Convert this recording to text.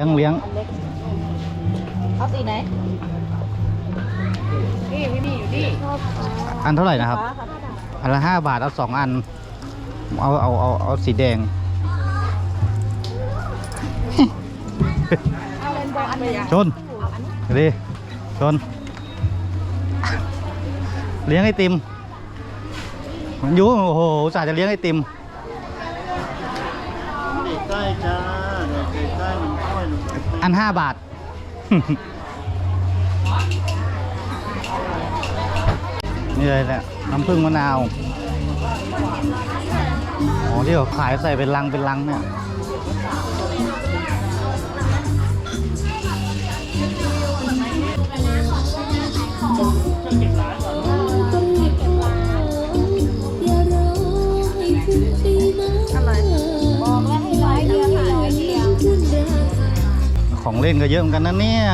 ลี้ยงเลี้ยงอันเล็กเอาสีไหนนี่พี่นี่อยู่นี่อันเท่าไหร่นะครับฟ้าค่ะอันละห้าบาทเอาสองอัน เอาเอาเอาเอาสีแดงเอาเลนบอลอันเลยอะชนดีชน เลี้ยงไอติมมันอยุโอ้โหอุตสาห์จะเลี้ยงไอติมใกล้จ้าเดี๋ยวใกล้ๆมันค่ อันห้าบาท นี่เลยแหละน้ำผึ้งมะนาวอ๋อที่เขาขายใส่เป็นลังเป็นลังเนี่ย ของเล่นก็เยอะเหมือนกันนะเนี่ย